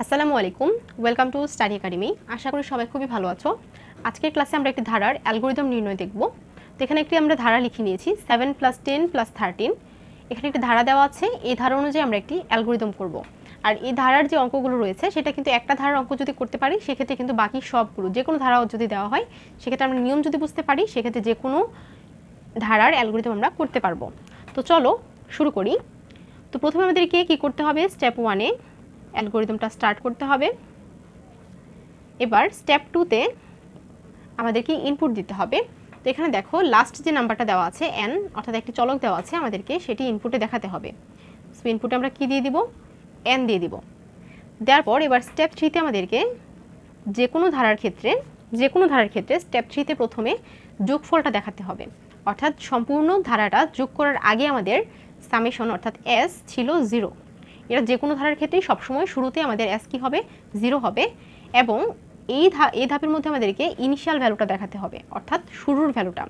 আসসালামু আলাইকুম welcome to study academy আশা করি সবাই খুবই ভালো আছো। আজকের ক্লাসে আমরা একটি ধারার অ্যালগোরিদম নির্ণয় দেখব। তো এখানে একটি আমরা ধারা লিখে নিয়েছি seven plus ten plus thirteen এখানে একটি ধারা দেওয়া আছে, এই ধারা অনুযায়ী আমরা একটি অ্যালগোরিদম করব। আর এই ধারার যে অঙ্কগুলো রয়েছে, সেটা কিন্তু একটা ধারার অঙ্ক যদি করতে পারি, সেক্ষেত্রে কিন্তু বাকি সবগুলো, যে কোনো ধারা যদি দেওয়া হয়, সেক্ষেত্রে আমরা নিয়ম যদি বুঝতে পারি, সেক্ষেত্রে যে কোনো ধারার অ্যালগোরিদম আমরা করতে পারব। তো চলো শুরু করি। তো প্রথমে আমাদেরকে কি করতে হবে? স্টেপ ওয়ানে অ্যালগোরিদমটা স্টার্ট করতে হবে। এবার স্টেপ টুতে আমাদেরকে ইনপুট দিতে হবে। তো এখানে দেখো লাস্ট যে নাম্বারটা দেওয়া আছে এন অর্থাৎ একটি চলক দেওয়া আছে, আমাদেরকে সেটি ইনপুটে দেখাতে হবে। সো ইনপুটে আমরা কি দিয়ে দিব? এন দিয়ে দিব। দেওয়ার পর এবার স্টেপ থ্রিতে আমাদেরকে যে কোনো ধারার ক্ষেত্রে যে কোনো ধারার ক্ষেত্রে স্টেপ থ্রিতে প্রথমে যোগফলটা দেখাতে হবে। অর্থাৎ সম্পূর্ণ ধারাটা যোগ করার আগে আমাদের সামেশন অর্থাৎ এস ছিল জিরো এটা যে কোনো ধারার ক্ষেত্রেই সবসময় শুরুতে আমাদের অ্যাস কি হবে? জিরো হবে। এবং এই ধা, এই ধাপের মধ্যে আমাদেরকে ইনিশিয়াল ভ্যালুটা দেখাতে হবে, অর্থাৎ শুরুর ভ্যালুটা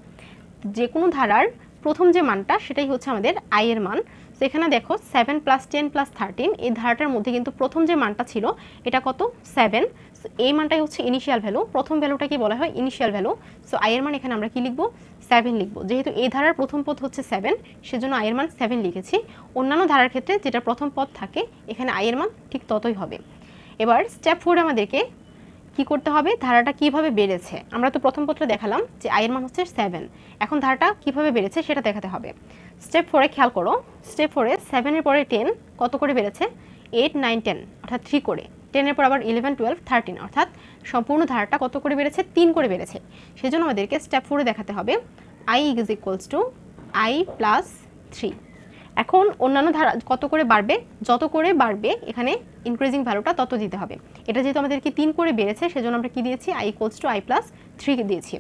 যে কোনো ধারার প্রথম যে মানটা, সেটাই হচ্ছে আমাদের আই এর মান। তো এখানে দেখো seven plus ten plus thirteen এই ধারাটার মধ্যে কিন্তু প্রথম যে মানটা ছিল, এটা কত? সেভেন এই মানটাই হচ্ছে ইনিশিয়াল ভ্যালু প্রথম ভ্যালুটাকে বলা হয়? ইনিশিয়াল ভ্যালু সো আই এর মান এখানে আমরা কি লিখব? সেভেন লিখব। যেহেতু এই ধারার প্রথম পদ হচ্ছে সেভেন সেজন্য আয়ের মান সেভেন লিখেছি। অন্যান্য ধারার ক্ষেত্রে যেটা প্রথম পদ থাকে, এখানে আয়ের মান ঠিক ততই হবে। এবার স্টেপ ফোর আমাদেরকে কি করতে হবে? ধারাটা কীভাবে বেড়েছে? আমরা তো প্রথম পত্রে দেখালাম যে আয়ের মান হচ্ছে সেভেন এখন ধারাটা কীভাবে বেড়েছে সেটা দেখাতে হবে। স্টেপ ফোরে খেয়াল করো স্টেপ ফোরে সেভেনের পরে টেন কত করে বেড়েছে? এইট নাইন টেন অর্থাৎ থ্রি করে। টেনের পর আবার ইলেভেন টুয়েলভ থার্টিন অর্থাৎ সম্পূর্ণ ধারাটা কত করে বেড়েছে? তিন করে বেড়েছে। সেজন্য আমাদেরকে স্টেপ ফোরে দেখাতে হবে। I is equals to I plus three এখন অন্যান্য ধারা কত করে বাড়বে, যত করে বাড়বে, এখানে ইনক্রিজিং ভ্যালুটা তত দিতে হবে। এটা যেহেতু আমাদেরকে তিন করে বেড়েছে, সেজন্য আমরা কি দিয়েছি? I equals to I plus three দিয়েছি।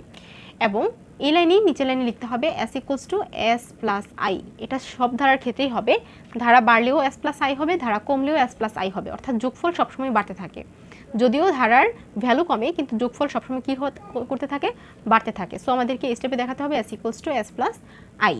এবং এই লাইনেই নিচে লাইনে লিখতে হবে S equals to S plus I এটা সব ধারার ক্ষেত্রেই হবে। ধারা বাড়লেও এস প্লাস আই হবে, ধারা কমলেও এস প্লাস আই হবে। অর্থাৎ যোগফল সবসময় বাড়তে থাকে। যদিও ধারার ভ্যালু কমে, কিন্তু যোগফল সবসময় কী করতে থাকে? বাড়তে থাকে। সো আমাদেরকে এই স্টেপে দেখাতে হবে S equals to S plus I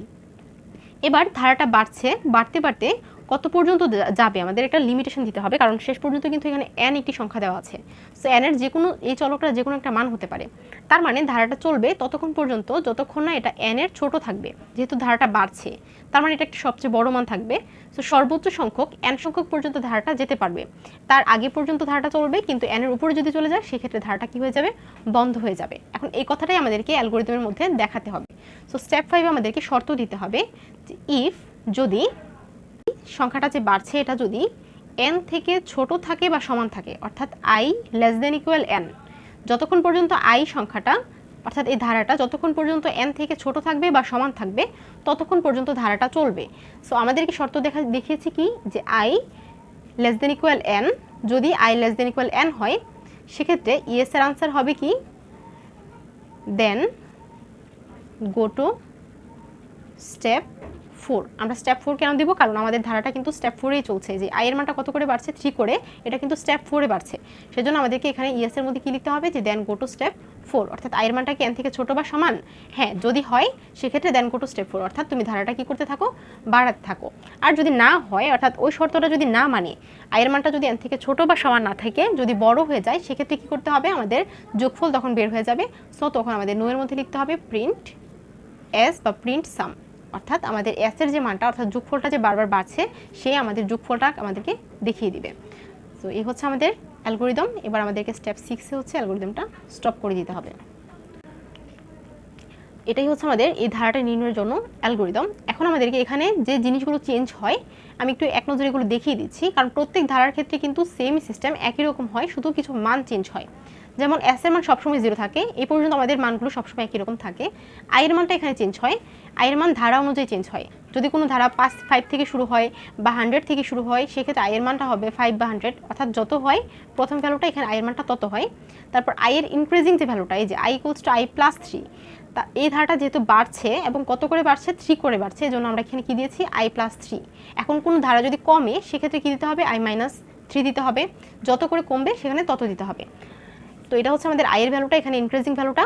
এবার ধারাটা বাড়ছে বাড়তে বাড়তে কত পর্যন্ত যাবে, আমাদের একটা লিমিটেশন দিতে হবে, কারণ শেষ পর্যন্ত কিন্তু এখানে এন একটি সংখ্যা দেওয়া আছে। সো এনের যে কোনো এই চলকটা যে কোনো একটা মান হতে পারে। তার মানে ধারাটা চলবে ততক্ষণ পর্যন্ত যতক্ষণ না এটা এন এর ছোট থাকবে, যেহেতু ধারাটা বাড়ছে। তার মানে এটা একটা সবচেয়ে বড় মান থাকবে। সো সর্বোচ্চ সংখ্যক এন সংখ্যক পর্যন্ত ধারাটা যেতে পারবে। তার আগে পর্যন্ত ধারাটা চলবে, কিন্তু এনের উপরে যদি চলে যায়, সেক্ষেত্রে ধারাটা কি হয়ে যাবে? বন্ধ হয়ে যাবে। এখন এই কথাটাই আমাদেরকে অ্যালগোরিদমের মধ্যে দেখাতে হবে। সো স্টেপ ফাইভ আমাদেরকে শর্ত দিতে হবে ইফ যদি সংখ্যাটা যে বাড়ছে, এটা যদি এন থেকে ছোট থাকে বা সমান থাকে, অর্থাৎ I less than equal N যতক্ষণ পর্যন্ত আই সংখ্যাটা, অর্থাৎ এই ধারাটা যতক্ষণ পর্যন্ত এন থেকে ছোট থাকবে বা সমান থাকবে, ততক্ষণ পর্যন্ত ধারাটা চলবে। সো আমাদেরকে শর্ত দেখা, দেখিয়েছি কি? যে I less than equal N যদি I less than equal N হয়, সেক্ষেত্রে ইএস এর আনসার হবে কি? Then go to step four আমরা স্টেপ ফোর কেন দিব? কারণ আমাদের ধারাটা কিন্তু স্টেপ ফোরেই চলছে। যে আয়ের মানটা কত করে বাড়ছে? থ্রি করে। এটা কিন্তু স্টেপ ফোরে বাড়ছে। সেজন্য আমাদেরকে এখানে ইএস এর মধ্যে কি লিখতে হবে? যে then go to step four অর্থাৎ আয়ের মানটা কি এন থেকে ছোট বা সমান? হ্যাঁ যদি হয়, সেক্ষেত্রে then go to step four অর্থাৎ তুমি ধারাটা কি করতে থাকো? বাড়াতে থাকো। আর যদি না হয়, অর্থাৎ ওই শর্তটা যদি না মানে আয়ের মানটা যদি এন থেকে ছোট বা সমান না থাকে, যদি বড় হয়ে যায়, সেক্ষেত্রে কি করতে হবে? আমাদের যোগফল তখন বের হয়ে যাবে। সো তখন আমাদের নোয়ের মধ্যে লিখতে হবে প্রিন্ট এস বা প্রিন্ট সাম অর্থাৎ আমাদের এসের যে মানটা, অর্থাৎ যুগফলটা যে বারবার বাড়ছে, সে আমাদের যুগফলটা আমাদেরকে দেখিয়ে দিবে। তো এই হচ্ছে আমাদের অ্যালগোরিদম। এবার আমাদেরকে স্টেপ সিক্সে হচ্ছে অ্যালগোরিদমটা স্টপ করে দিতে হবে। এটাই হচ্ছে আমাদের এই ধারাটা নির্ণয়ের জন্য অ্যালগোরিদম। এখন আমাদেরকে এখানে যে জিনিসগুলো চেঞ্জ হয়, আমি একটু এক নজরে এগুলো দেখিয়ে দিচ্ছি। কারণ প্রত্যেক ধারার ক্ষেত্রে কিন্তু সেম সিস্টেম একই রকম হয়, শুধু কিছু মান চেঞ্জ হয়। যেমন এস এর মান সবসময় জিরো থাকে এই পর্যন্ত আমাদের মানগুলো সবসময় একই রকম থাকে। আয়ের মানটা এখানে চেঞ্জ হয়। আয়ের মান ধারা অনুযায়ী চেঞ্জ হয়। যদি কোনো ধারা পাঁচ ফাইভ থেকে শুরু হয় বা হান্ড্রেড থেকে শুরু হয়, সেক্ষেত্রে আয়ের মানটা হবে ফাইভ বা হান্ড্রেড অর্থাৎ যত হয়, প্রথম ভ্যালুটা এখানে আয়ের মানটা তত হয়। তারপর আয়ের ইনক্রিজিং যে ভ্যালুটা এই যে I equals to I plus three তা এই ধারাটা যেহেতু বাড়ছে এবং কত করে বাড়ছে? থ্রি করে বাড়ছে। জন্য আমরা এখানে কি দিয়েছি? আই প্লাস থ্রি এখন কোনো ধারা যদি কমে, সেক্ষেত্রে কী দিতে হবে? আই মাইনাস থ্রি দিতে হবে। যত করে কমবে, সেখানে তত দিতে হবে। তো এটা হচ্ছে আমাদের আয়ের ভ্যালুটা এখানে ইনক্রিজিং ভ্যালুটা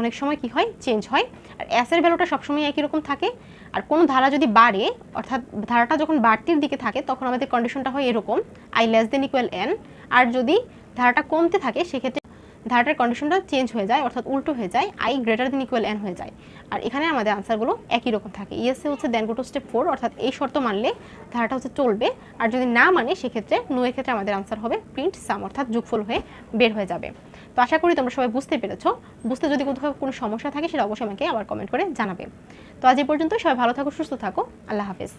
অনেক সময় কি হয়? চেঞ্জ হয়। আর অ্যাসের ভ্যালুটা সবসময় একই রকম থাকে। আর কোনো ধারা যদি বাড়ে, অর্থাৎ ধারাটা যখন বাড়তির দিকে থাকে, তখন আমাদের কন্ডিশনটা হয় এরকম। I less than equal N আর যদি ধারাটা কমতে থাকে, সেক্ষেত্রে ধারাটার কন্ডিশনটা চেঞ্জ হয়ে যায়, অর্থাৎ উল্টো হয়ে যায় I greater than equal N হয়ে যায়। আর এখানে আমাদের আনসারগুলো একই রকম থাকে। ইএসএ হচ্ছে then go to step four অর্থাৎ এই শর্ত মানলে ধারাটা হচ্ছে চলবে। আর যদি না মানে সেক্ষেত্রে নো এর ক্ষেত্রে আমাদের আনসার হবে প্রিন্ট সাম অর্থাৎ যোগফল হয়ে বের হয়ে যাবে। তো আশা করি তোমরা সবাই বুঝতে পেরেছ। বুঝতে যদি কোথাও কোনো সমস্যা থাকে, সেটা অবশ্যই আমাকে আবার কমেন্ট করে জানাবে। তো আজ এই পর্যন্ত সবাই ভালো থাকো, সুস্থ থাকো। আল্লাহ হাফেজ।